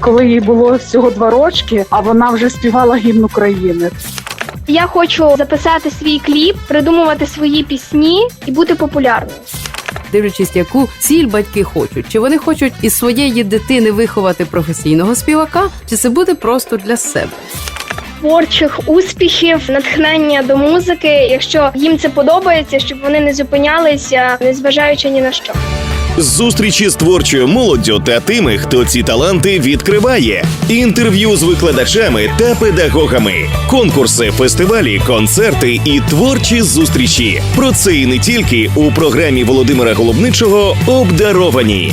коли їй було всього два рочки, а вона вже співала гімн України. Я хочу записати свій кліп, придумувати свої пісні і бути популярною. дивлячись, яку ціль батьки хочуть, чи вони хочуть із своєї дитини виховати професійного співака, чи це буде просто для себе. Творчих успіхів, натхнення до музики. Якщо їм це подобається, щоб вони не зупинялися, незважаючи ні на що. Зустрічі з творчою молоддю та тими, хто ці таланти відкриває, інтерв'ю з викладачами та педагогами, конкурси, фестивалі, концерти і творчі зустрічі. Про це і не тільки у програмі Володимира Голубничого Обдаровані.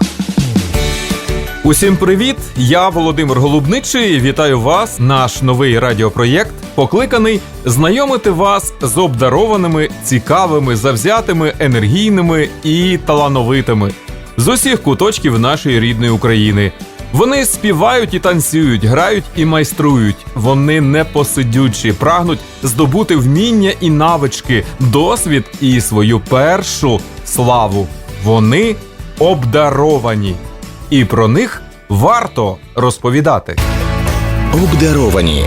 Усім привіт! Я Володимир Голубничий. Вітаю вас. Наш новий радіопроєкт покликаний знайомити вас з обдарованими, цікавими, завзятими, енергійними і талановитими з усіх куточків нашої рідної України. Вони співають і танцюють, грають і майструють. Вони непосидючі, прагнуть здобути вміння і навички, досвід і свою першу славу. Вони обдаровані і про них варто розповідати. Обдаровані.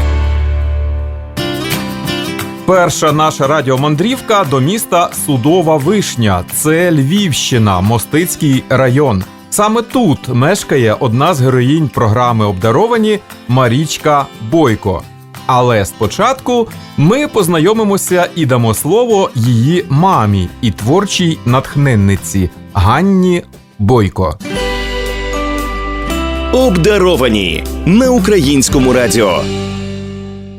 Перша наша радіомандрівка до міста Судова Вишня. Це Львівщина, Мостицький район. Саме тут мешкає одна з героїнь програми Обдаровані Марічка Бойко. Але спочатку ми познайомимося і дамо слово її мамі і творчій натхненниці Ганні Бойко. Обдаровані на українському радіо.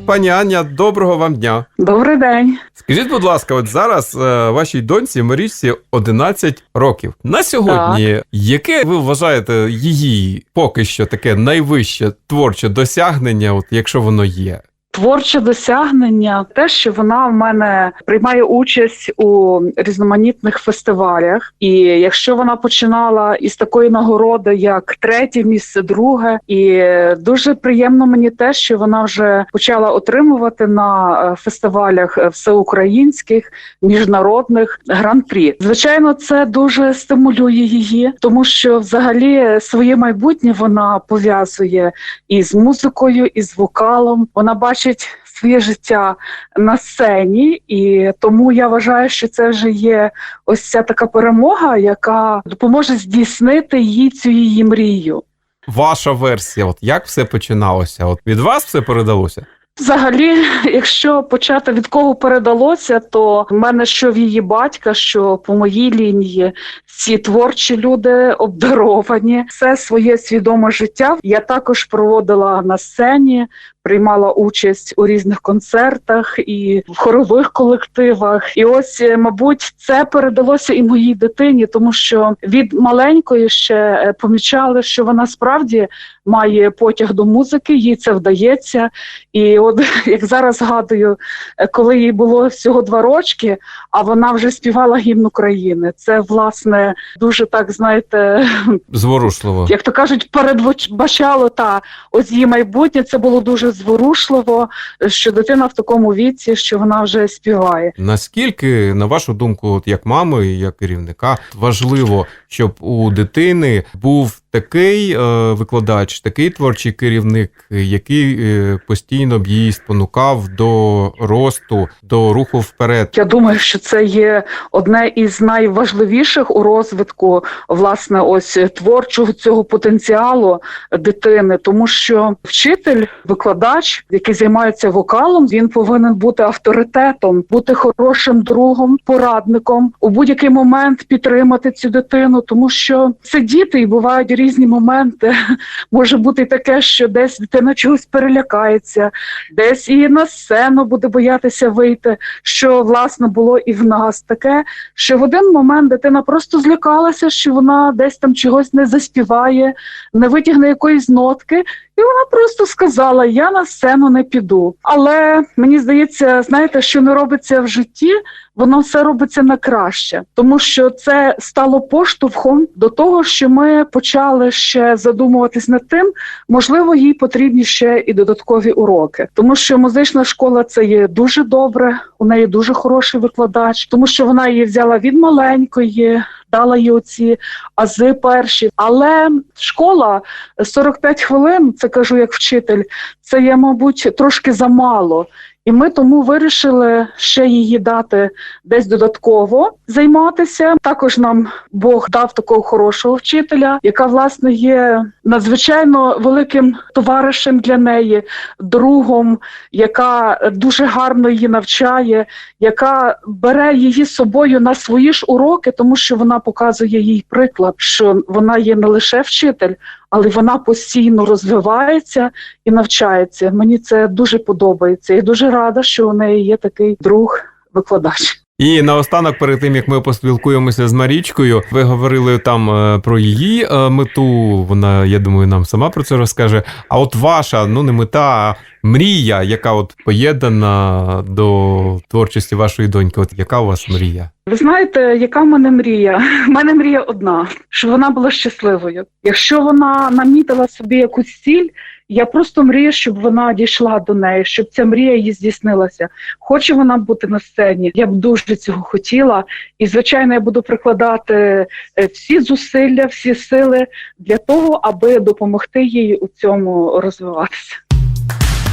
Пані Аня, доброго вам дня. Добрий день. Скажіть, будь ласка, от зараз е, вашій доньці Марічці 11 років. На сьогодні, яке ви вважаєте її поки що таке найвище творче досягнення, от якщо воно є? Творче досягнення, те, що вона в мене приймає участь у різноманітних фестивалях. І якщо вона починала із такої нагороди, як третє місце, друге, і дуже приємно мені те, що вона вже почала отримувати на е, фестивалях е, всеукраїнських міжнародних гран-прі. Звичайно, це дуже стимулює її, тому що взагалі своє майбутнє вона пов'язує і з музикою, і з вокалом. Вона бачить своє життя на сцені, і тому я вважаю, що це вже є ось ця така перемога, яка допоможе здійснити їй цю її мрію. Ваша версія, от як все починалося? От від вас все передалося? Взагалі, якщо почати від кого передалося, то в мене що в її батька, що по моїй лінії ці творчі люди обдаровані, все своє свідоме життя. Я також проводила на сцені, приймала участь у різних концертах і в хорових колективах. І ось, е, мабуть, це передалося і моїй дитині, тому що від маленької ще е, помічали, що вона справді має потяг до музики, їй це вдається. І от як зараз згадую, е, коли їй було всього два рочки, а вона вже співала гімн України. Це власне дуже так знаєте, Зворушливо. як то кажуть, передбачало та ось її майбутнє. Це було дуже зворушливо, що дитина в такому віці, що вона вже співає. Наскільки, на вашу думку, от як мами, як керівника, важливо, щоб у дитини був такий е, викладач, такий творчий керівник, який е, постійно б її спонукав до росту, до руху вперед? Я думаю, що це є одне із найважливіших у розвитку власне ось творчого цього потенціалу дитини, тому що вчитель, викладач, який займається вокалом, він повинен бути авторитетом, бути хорошим другом, порадником у будь-який момент підтримати цю дитину, тому що це діти і бувають різні моменти. Може бути таке, що десь дитина чогось перелякається, десь і на сцену буде боятися вийти. Що власне було і в нас таке, що в один момент дитина просто злякалася, що вона десь там чогось не заспіває, не витягне якоїсь нотки. І вона просто сказала: Я на сцену не піду. Але мені здається, знаєте, що не робиться в житті, воно все робиться на краще, тому що це стало поштовхом до того, що ми почали ще задумуватись над тим, можливо, їй потрібні ще і додаткові уроки, тому що музична школа це є дуже добре. У неї дуже хороший викладач, тому що вона її взяла від маленької дала їй оці ази перші. Але школа 45 хвилин, це кажу як вчитель, це є, мабуть, трошки замало. І ми тому вирішили ще її дати десь додатково займатися. Також нам Бог дав такого хорошого вчителя, яка власне є надзвичайно великим товаришем для неї, другом, яка дуже гарно її навчає, яка бере її з собою на свої ж уроки, тому що вона показує їй приклад, що вона є не лише вчитель, але вона постійно розвивається і навчається. Мені це дуже подобається. І дуже рада, що у неї є такий друг викладач. І наостанок, перед тим як ми поспілкуємося з Марічкою, ви говорили там е, про її е, мету. Вона, я думаю, нам сама про це розкаже. А от ваша, ну не мета, а мрія, яка от поєднана до творчості вашої доньки. От яка у вас мрія? Ви знаєте, яка в мене мрія? У мене мрія одна, щоб вона була щасливою. Якщо вона намітила собі якусь ціль, я просто мрію, щоб вона дійшла до неї, щоб ця мрія її здійснилася. Хоче вона бути на сцені. Я б дуже цього хотіла. І, звичайно, я буду прикладати е, всі зусилля, всі сили для того, аби допомогти їй у цьому розвиватися.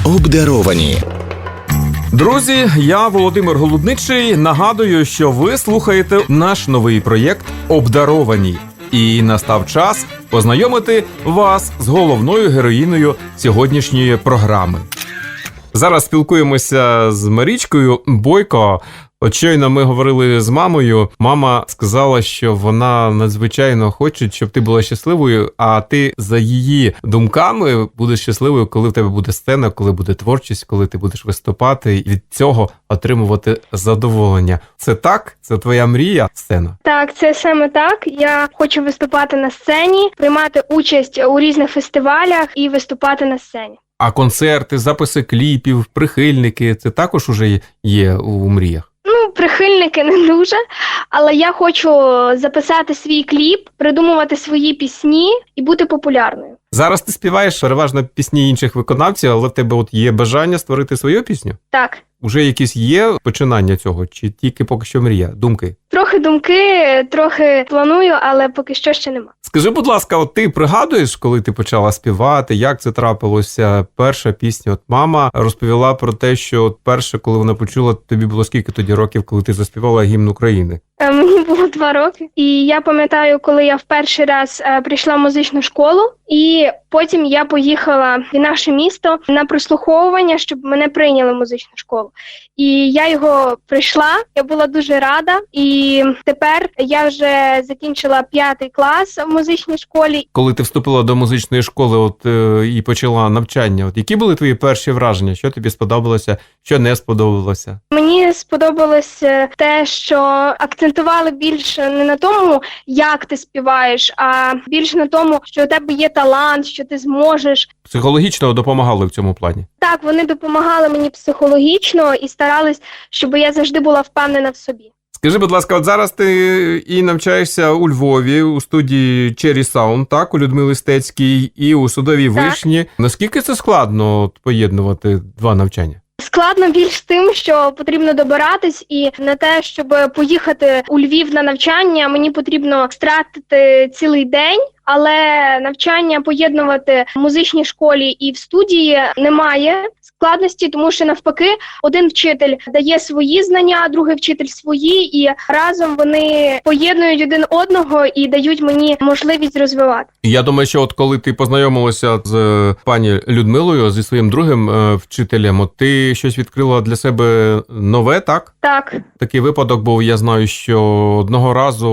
Обдаровані. Друзі, я Володимир Голубничий. Нагадую, що ви слухаєте наш новий проєкт Обдаровані. І настав час познайомити вас з головною героїною сьогоднішньої програми. Зараз спілкуємося з Марічкою Бойко. От щойно ми говорили з мамою. Мама сказала, що вона надзвичайно хоче, щоб ти була щасливою, а ти за її думками будеш щасливою, коли в тебе буде сцена, коли буде творчість, коли ти будеш виступати і від цього отримувати задоволення. Це так? Це твоя мрія, сцена? Так, це саме так. Я хочу виступати на сцені, приймати участь у різних фестивалях і виступати на сцені. А концерти, записи кліпів, прихильники це також уже є у мріях. Прихильники не дуже, але я хочу записати свій кліп, придумувати свої пісні і бути популярною. Зараз ти співаєш переважно пісні інших виконавців, але в тебе от є бажання створити свою пісню? Так, Уже якісь є починання цього, чи тільки поки що мрія, думки? трохи думки, трохи планую, але поки що ще нема. Скажи, будь ласка, от ти пригадуєш, коли ти почала співати, як це трапилося? Перша пісня. От мама розповіла про те, що от перше, коли вона почула, тобі було скільки тоді років, коли ти заспівала гімн України? Е, Мені було два роки, і я пам'ятаю, коли я в перший раз е, прийшла в музичну школу, і потім я поїхала в наше місто на прослуховування, щоб мене прийняли в музичну школу. І я його прийшла. Я була дуже рада. І тепер я вже закінчила п'ятий клас в музичній школі. Коли ти вступила до музичної школи, от е, і почала навчання, от які були твої перші враження? Що тобі сподобалося, що не сподобалося? Мені сподобалось те, що акцентували більше не на тому, як ти співаєш, а більше на тому, що у тебе є талант, що ти зможеш. Психологічно допомагали в цьому плані. Так, вони допомагали мені психологічно і старались, щоб я завжди була впевнена в собі. Скажи, будь ласка, от зараз ти і навчаєшся у Львові у студії Cherry Sound, так, у Людмили Стецькій, і у судовій Так. вишні. Наскільки це складно от, поєднувати два навчання? Складно більш тим, що потрібно добиратись, і на те, щоб поїхати у Львів на навчання, мені потрібно стратити цілий день. Але навчання поєднувати в музичній школі і в студії немає складності, тому що навпаки, один вчитель дає свої знання, другий вчитель свої, і разом вони поєднують один одного і дають мені можливість розвивати. Я думаю, що от коли ти познайомилася з е, пані Людмилою зі своїм другим е, вчителем, от ти щось відкрила для себе нове, так? Так, Такий випадок був. Я знаю, що одного разу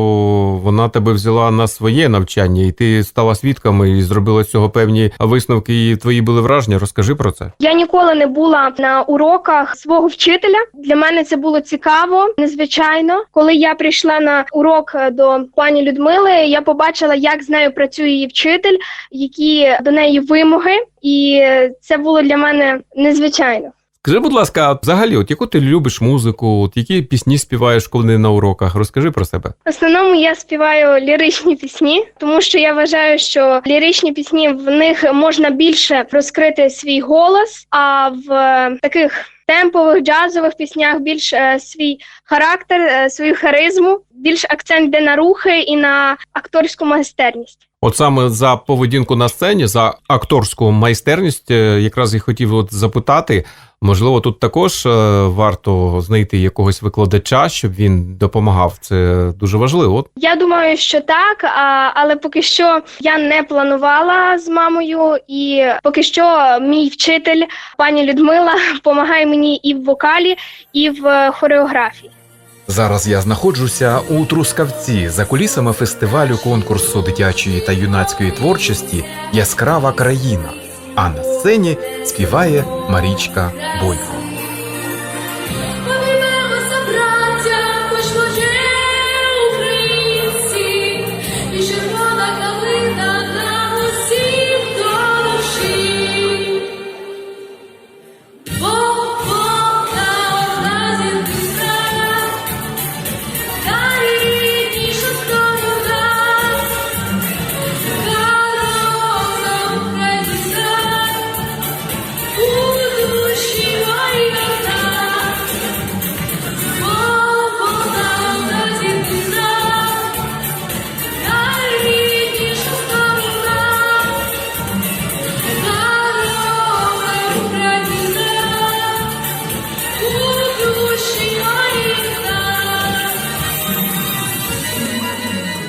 вона тебе взяла на своє навчання, і ти стала свідками і зробила з цього певні висновки. І твої були враження. Розкажи про це. Я ніколи не була на уроках свого вчителя. Для мене це було цікаво, незвичайно. Коли я прийшла на урок е, до пані Людмили, я побачила, як з нею працює її вчитель, які до неї вимоги, і е, це було для мене незвичайно. Скажи, будь ласка, взагалі, от яку ти любиш музику, от які пісні співаєш, коли не на уроках? Розкажи про себе. В основному я співаю ліричні пісні, тому що я вважаю, що ліричні пісні в них можна більше розкрити свій голос, а в е, таких темпових джазових піснях більш е, свій характер, е, свою харизму більш акцент йде на рухи і на акторську майстерність. От саме за поведінку на сцені, за акторську майстерність, е, якраз і хотів от запитати. Можливо, тут також е, варто знайти якогось викладача, щоб він допомагав. Це дуже важливо. Я думаю, що так, але поки що я не планувала з мамою, і поки що мій вчитель, пані Людмила, допомагає мені і в вокалі, і в е, хореографії. Зараз я знаходжуся у Трускавці за кулісами фестивалю конкурсу дитячої та юнацької творчості Яскрава країна. А на сцені співає Марічка Бойко.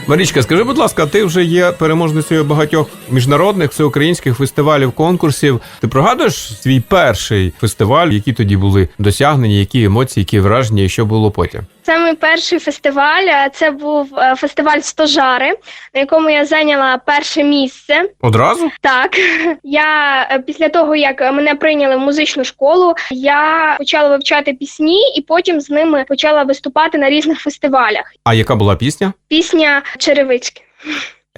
Марічка, скажи, будь ласка, ти вже є переможницею багатьох міжнародних всеукраїнських фестивалів, конкурсів. Ти пригадуєш свій перший фестиваль, які тоді були досягнення, які емоції, які враження, і що було потім? Це мій перший фестиваль. Це був е, фестиваль Стожари, на якому я зайняла перше місце. Одразу? Так, я е, після того, як мене прийняли в музичну школу, я почала вивчати пісні і потім з ними почала виступати на різних фестивалях. А яка була пісня? Пісня Черевички.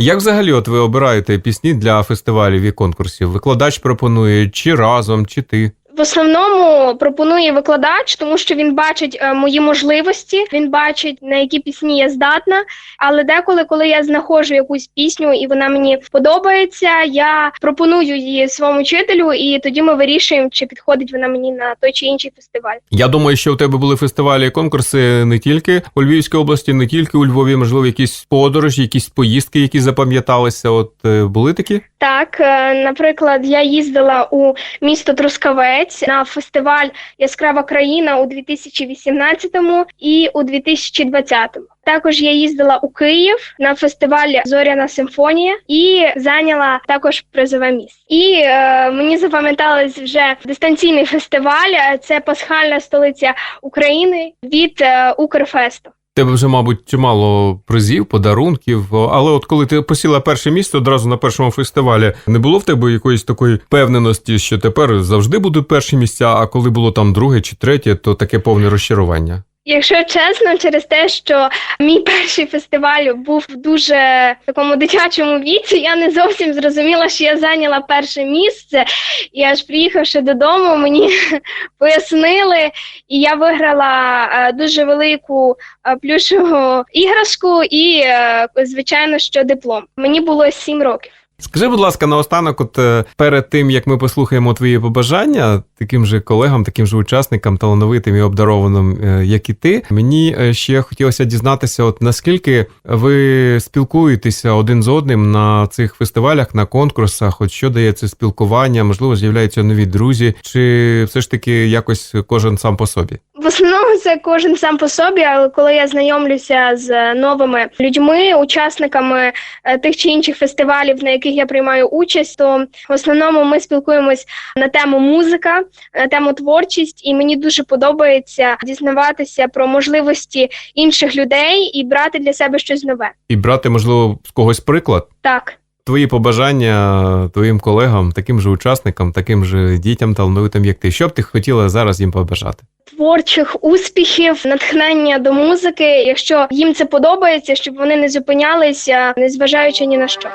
Як взагалі от ви обираєте пісні для фестивалів і конкурсів? Викладач пропонує чи разом, чи ти? В основному пропонує викладач, тому що він бачить е, мої можливості, він бачить на які пісні я здатна. Але деколи, коли я знаходжу якусь пісню і вона мені подобається, я пропоную її своєму вчителю, і тоді ми вирішуємо, чи підходить вона мені на той чи інший фестиваль. Я думаю, що у тебе були фестивалі і конкурси не тільки у Львівській області, не тільки у Львові, можливо, якісь подорожі, якісь поїздки, які запам'яталися. От е, були такі? Так, е, наприклад, я їздила у місто Трускавець на фестиваль Яскрава країна у 2018 і у 2020. Також я їздила у Київ на фестиваль Зоряна симфонія і зайняла також призове місце. І е, мені запам'яталось вже дистанційний фестиваль. Це пасхальна столиця України від е, Укрфесту. Тебе вже, мабуть, чимало призів, подарунків. Але от коли ти посіла перше місце одразу на першому фестивалі, не було в тебе якоїсь такої впевненості, що тепер завжди будуть перші місця, а коли було там друге чи третє, то таке повне розчарування. Якщо чесно, через те, що мій перший фестиваль був в дуже такому дитячому віці, я не зовсім зрозуміла, що я зайняла перше місце. І аж приїхавши додому, мені пояснили, і я виграла е, дуже велику е, плюшеву іграшку і, е, звичайно, що диплом. Мені було сім років. Скажи, будь ласка, наостанок, от е, перед тим як ми послухаємо твої побажання таким же колегам, таким же учасникам, талановитим і обдарованим, е, як і ти, мені е, ще хотілося дізнатися, от наскільки ви спілкуєтеся один з одним на цих фестивалях, на конкурсах, от що дає це спілкування, можливо, з'являються нові друзі, чи все ж таки якось кожен сам по собі? В основному це кожен сам по собі, але коли я знайомлюся з новими людьми, учасниками е, тих чи інших фестивалів, на яких я приймаю участь, то в основному ми спілкуємось на тему музика, на тему творчість, і мені дуже подобається дізнаватися про можливості інших людей і брати для себе щось нове. І брати, можливо, з когось приклад. Так. Твої побажання твоїм колегам, таким же учасникам, таким же дітям талановитим, як ти. Що б ти хотіла зараз їм побажати? Творчих успіхів, натхнення до музики, якщо їм це подобається, щоб вони не зупинялися, незважаючи ні на що.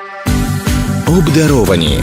Обдаровані.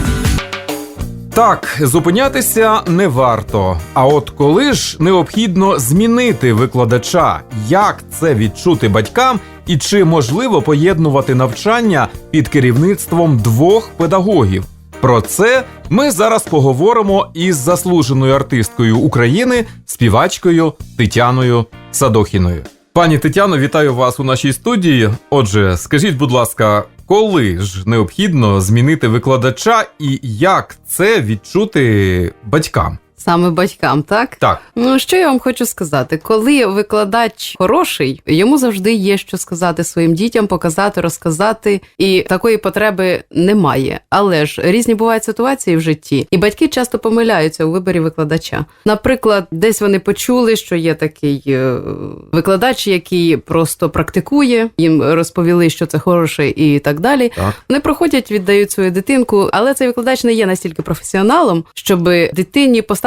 Так, зупинятися не варто. А от коли ж необхідно змінити викладача, як це відчути батькам, і чи можливо поєднувати навчання під керівництвом двох педагогів? Про це ми зараз поговоримо із заслуженою артисткою України, співачкою Тетяною Садохіною. Пані Тетяно, вітаю вас у нашій студії. Отже, скажіть, будь ласка, коли ж необхідно змінити викладача і як це відчути батькам? Саме батькам, так? Так, Ну що я вам хочу сказати? Коли викладач хороший, йому завжди є що сказати своїм дітям, показати, розказати, і такої потреби немає. Але ж різні бувають ситуації в житті, і батьки часто помиляються у виборі викладача. Наприклад, десь вони почули, що є такий е, викладач, який просто практикує, їм розповіли, що це хороше, і так далі. так. Вони проходять, віддають свою дитинку, але цей викладач не є настільки професіоналом, щоб дитині поставити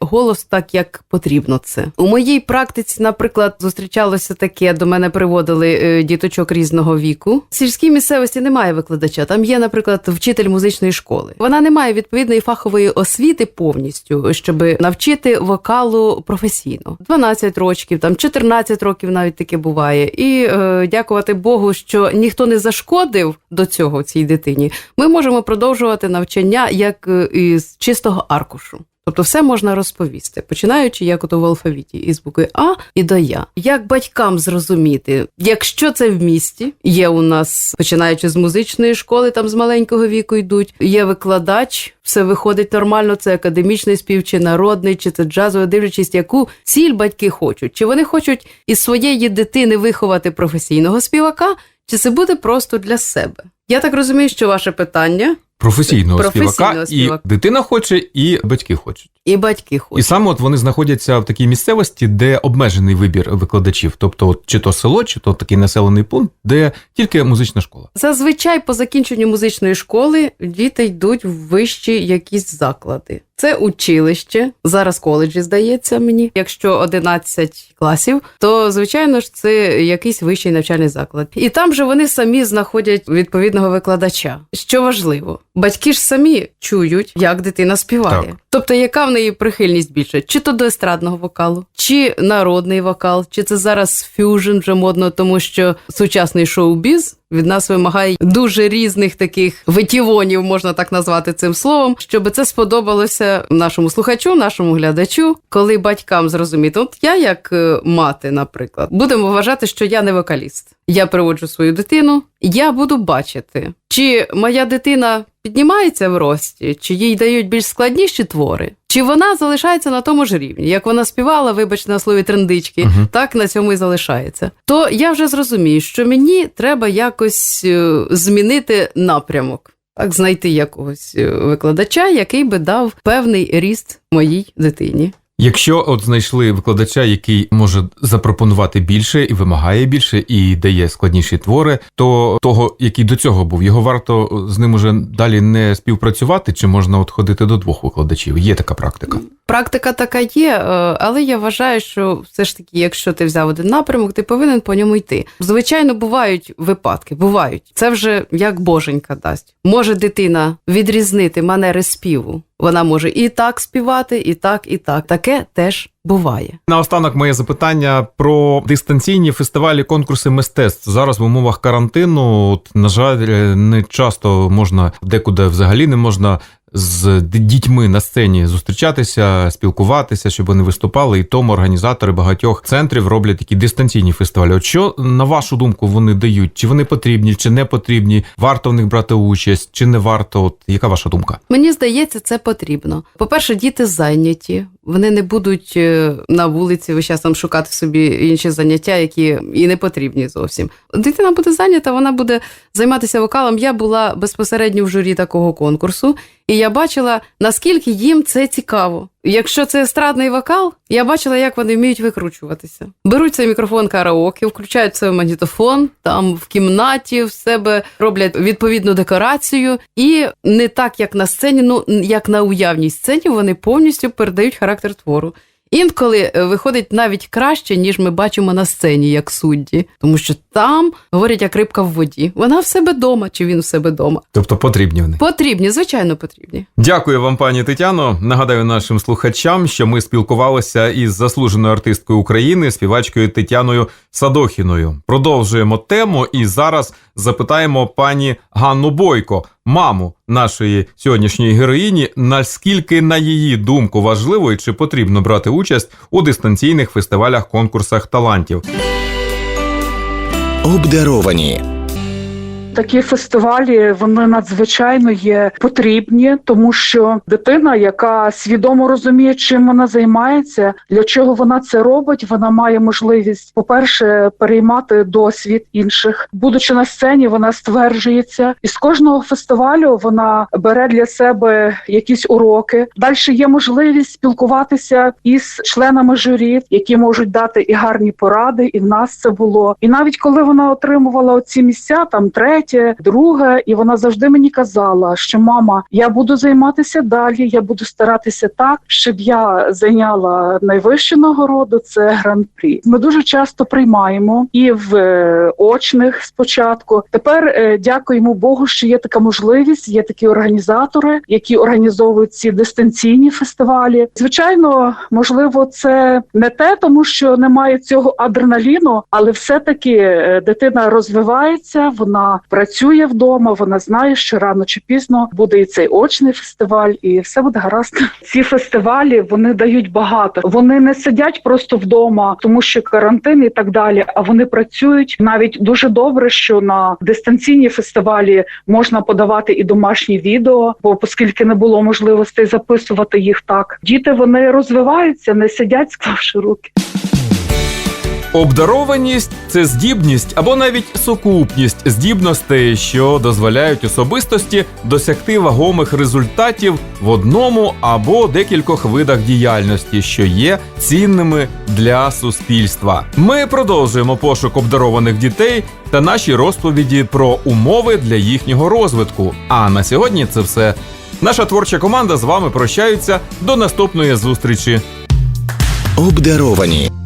голос так, як потрібно це. У моїй практиці, наприклад, зустрічалося таке, до мене приводили е, діточок різного віку. В сільській місцевості немає викладача. Там є, наприклад, вчитель музичної школи. Вона не має відповідної фахової освіти повністю, щоб навчити вокалу професійно. 12 років, там 14 років навіть таке буває. І е, дякувати Богу, що ніхто не зашкодив до цього цій дитині. Ми можемо продовжувати навчання як е, із чистого аркушу. Тобто все можна розповісти, починаючи як ото в алфавіті із букви А і до Я. Як батькам зрозуміти, якщо це в місті, є у нас, починаючи з музичної школи, там з маленького віку йдуть, є викладач, все виходить нормально, це академічний спів, чи народний, чи це джазовий, дивлячись, яку ціль батьки хочуть. Чи вони хочуть із своєї дитини виховати професійного співака, чи це буде просто для себе? Я так розумію, що ваше питання Професійного, Професійного співака, співака. і дитина хоче, і батьки хочуть. І батьки І саме от вони знаходяться в такій місцевості, де обмежений вибір викладачів, тобто от, чи то село, чи то такий населений пункт, де тільки музична школа. Зазвичай по закінченню музичної школи діти йдуть в вищі якісь заклади. Це училище, зараз коледжі, здається мені. Якщо 11 класів, то звичайно ж це якийсь вищий навчальний заклад. І там же вони самі знаходять відповідного викладача. Що важливо, батьки ж самі чують, як дитина співає. Так. Тобто, яка в неї прихильність більше? Чи то до естрадного вокалу, чи народний вокал, чи це зараз фюжн вже модно, тому що сучасний шоу-біз від нас вимагає дуже різних таких витівонів, можна так назвати цим словом, щоб це сподобалося нашому слухачу, нашому глядачу, коли батькам зрозуміти, от я, як е, мати, наприклад, будемо вважати, що я не вокаліст. Я приводжу свою дитину, я буду бачити, чи моя дитина піднімається в рості, чи їй дають більш складніші твори, чи вона залишається на тому ж рівні, як вона співала, вибачте на слові трендички, Мгм. так на цьому і залишається. То я вже зрозумію, що мені треба якось е, змінити напрямок. Так, знайти якогось е, викладача, який би дав певний ріст моїй дитині. Якщо от знайшли викладача, який може запропонувати більше і вимагає більше, і дає складніші твори, то того, який до цього був, його варто з ним уже далі не співпрацювати, чи можна от ходити до двох викладачів? Є така практика. Практика така є, е, але я вважаю, що все ж таки, якщо ти взяв один напрямок, ти повинен по ньому йти. Звичайно, бувають випадки, бувають. Це вже як боженька дасть. Може дитина відрізнити манери співу. Вона може і так співати, і так, і так. Таке теж буває. Наостанок моє запитання про дистанційні фестивалі, конкурси мистецтв. Зараз в умовах карантину, от, на жаль, не часто можна декуди взагалі не можна з дітьми на сцені зустрічатися, спілкуватися, щоб вони виступали. І тому організатори багатьох центрів роблять такі дистанційні фестивалі. От що на вашу думку вони дають? Чи вони потрібні, чи не потрібні? Варто в них брати участь, чи не варто? От яка ваша думка? Мені здається, це потрібно. По-перше, діти зайняті. Вони не будуть е, на вулиці весь час там шукати собі інші заняття, які і не потрібні зовсім. Дитина буде зайнята, вона буде займатися вокалом. Я була безпосередньо в журі такого конкурсу, і я бачила, наскільки їм це цікаво. Якщо це естрадний вокал, я бачила, як вони вміють викручуватися. Беруть цей мікрофон караоке, включають цей магнітофон, там в кімнаті в себе роблять відповідну декорацію, і не так, як на сцені, ну як на уявній сцені, вони повністю передають характер твору. Інколи е, виходить навіть краще, ніж ми бачимо на сцені, як судді, тому що там говорять як рибка в воді. Вона в себе дома, чи він в себе дома. Тобто потрібні вони. Потрібні, звичайно, потрібні. Дякую вам, пані Тетяно. Нагадаю нашим слухачам, що ми спілкувалися із заслуженою артисткою України, співачкою Тетяною Садохіною. Продовжуємо тему і зараз запитаємо пані Ганну Бойко, маму нашої сьогоднішньої героїні, наскільки на її думку важливо і чи потрібно брати участь у дистанційних фестивалях конкурсах талантів. Обдаровані. Такі фестивалі вони надзвичайно є потрібні, тому що дитина, яка свідомо розуміє, чим вона займається, для чого вона це робить, вона має можливість, по-перше, переймати досвід інших. Будучи на сцені, вона стверджується, і з кожного фестивалю вона бере для себе якісь уроки. Далі є можливість спілкуватися із членами журі, які можуть дати і гарні поради. І в нас це було. І навіть коли вона отримувала оці місця, там третє, друге, і вона завжди мені казала, що мама, я буду займатися далі, я буду старатися так, щоб я зайняла найвищу нагороду. Це гран-прі. Ми дуже часто приймаємо і в е, очних спочатку. Тепер е, дякуємо Богу, що є така можливість. Є такі організатори, які організовують ці дистанційні фестивалі. Звичайно, можливо, це не те, тому що немає цього адреналіну, але все-таки е, дитина розвивається, вона працює вдома, вона знає, що рано чи пізно буде і цей очний фестиваль, і все буде гаразд. Ці фестивалі вони дають багато. Вони не сидять просто вдома, тому що карантин і так далі. А вони працюють навіть дуже добре, що на дистанційні фестивалі можна подавати і домашні відео, бо оскільки не було можливостей записувати їх так. Діти вони розвиваються, не сидять, склавши руки. Обдарованість це здібність або навіть сукупність здібностей, що дозволяють особистості досягти вагомих результатів в одному або декількох видах діяльності, що є цінними для суспільства. Ми продовжуємо пошук обдарованих дітей та наші розповіді про умови для їхнього розвитку. А на сьогодні це все. Наша творча команда з вами прощаються до наступної зустрічі. Обдаровані.